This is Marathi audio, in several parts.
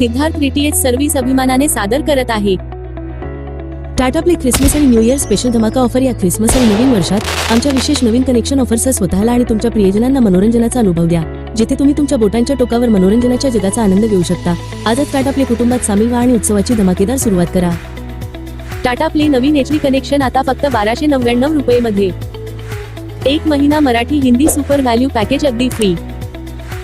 सिद्धार्थ डीटीएच सर्व्हिस अभिमानाने सादर करत आहे. टाटा प्ले ख्रिसमस आणि न्यू इयर स्पेशल धमाका ऑफर या ख्रिसमस आणि नवीन वर्षात आमच्या विशेष नवीन कनेक्शन ऑफरसह स्वतःला आणि तुमच्या प्रियजनांना मनोरंजनाचा अनुभव द्या. जिथे तुम्ही तुमच्या बोटांच्या टोकावर मनोरंजनाच्या जगाचा आनंद घेऊ शकता. आजच टाटा प्ले कुटुंबात सामील व्हा आणि उत्सवाची धमाकेदार सुरुवात करा. टाटा प्ले नवीन एच कनेक्शन आता फक्त बाराशे नव्याण्णव रुपये मध्ये एक महिना Marathi Hindi super value package अगदी free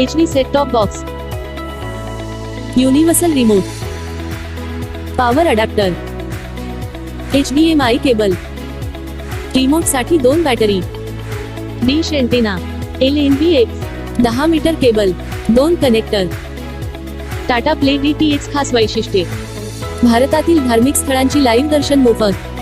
H D set top box universal remote power adapter H D M I cable रिमोटसाठी दोन battery dish antenna L N B X दहा मीटर केबल दोन connector Tata Play D T H खास वैशिष्ट्ये. भारतातील धार्मिक स्थळांची लाईव्ह दर्शन मोफत.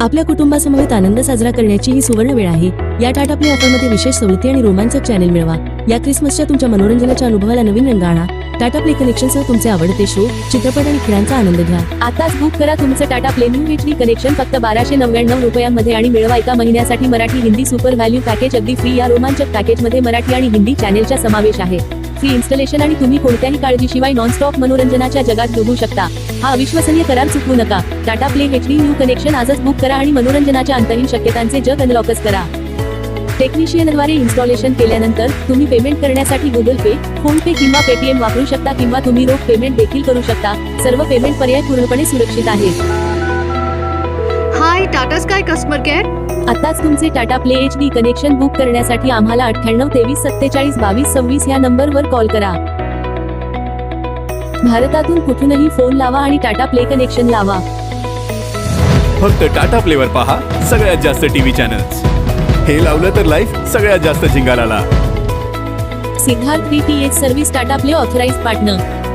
आपल्या कुटुंबासमवेत आनंद साजरा करण्याची ही सुवर्ण वेळ आहे. या टाटा प्ले ऑफरमध्ये विशेष सवलती आणि रोमांचक चॅनेल मिळवा. या क्रिसमसच्या तुमच्या मनोरंजनाच्या अनुभवाला नवीन रंग आणा टाटा प्ले कनेक्शनसह तुमचे आवडते शो चित्रपट आणि खेळांचा आनंद घ्या. आताच बुक करा तुमचं Tata Play new H connection फक्त बाराशे नव्याण्णव रुपयांमध्ये आणि मिळवा एका महिन्यासाठी Marathi Hindi super value package अगदी फ्री या रोमांचक पॅकेजमध्ये मराठी आणि हिंदी चॅनेलचा समावेश आहे. फ्री इन्स्टॉलेशन आणि तुम्ही कोणत्याही काळजीशिवाय नॉनस्टॉप मनोरंजनाच्या जगात डुबू शकता. हा अविश्वसनीय करार चुकवू नका. Tata Play H D new connection आजच बुक करा आणि मनोरंजनाच्या अंतहीन शक्यतांचे जग अनलॉकच करा. टेक्निशियनद्वारे इन्स्टॉलेशन केल्यानंतर तुम्ही पेमेंट करण्यासाठी गुगल पे फोन पे किंवा पेटीएम वापरू शकता किंवा तुम्ही रोख पेमेंट देखील करू शकता. सर्व पेमेंट पर्याय पूर्णपणे सुरक्षित आहेत. टाटा स्काय कस्टमर केअर आताच तुमचे Tata Play H D connection book करण्यासाठी आम्हाला अठ्ठ्याण्णव तेवीस सत्तेचाळीस बावीस सव्वीस या नंबरवर कॉल करा. भारतातून कुठूनही फोन लावा आणि टाटा प्ले कनेक्शन लावा. फक्त टाटा प्लेवर पहा सगळ्यात जास्त टीव्ही चॅनल्स हे लावलं तर लाईफ सगळ्यात जास्त झिंगालाला Siddharth D T H service Tata Play authorise partner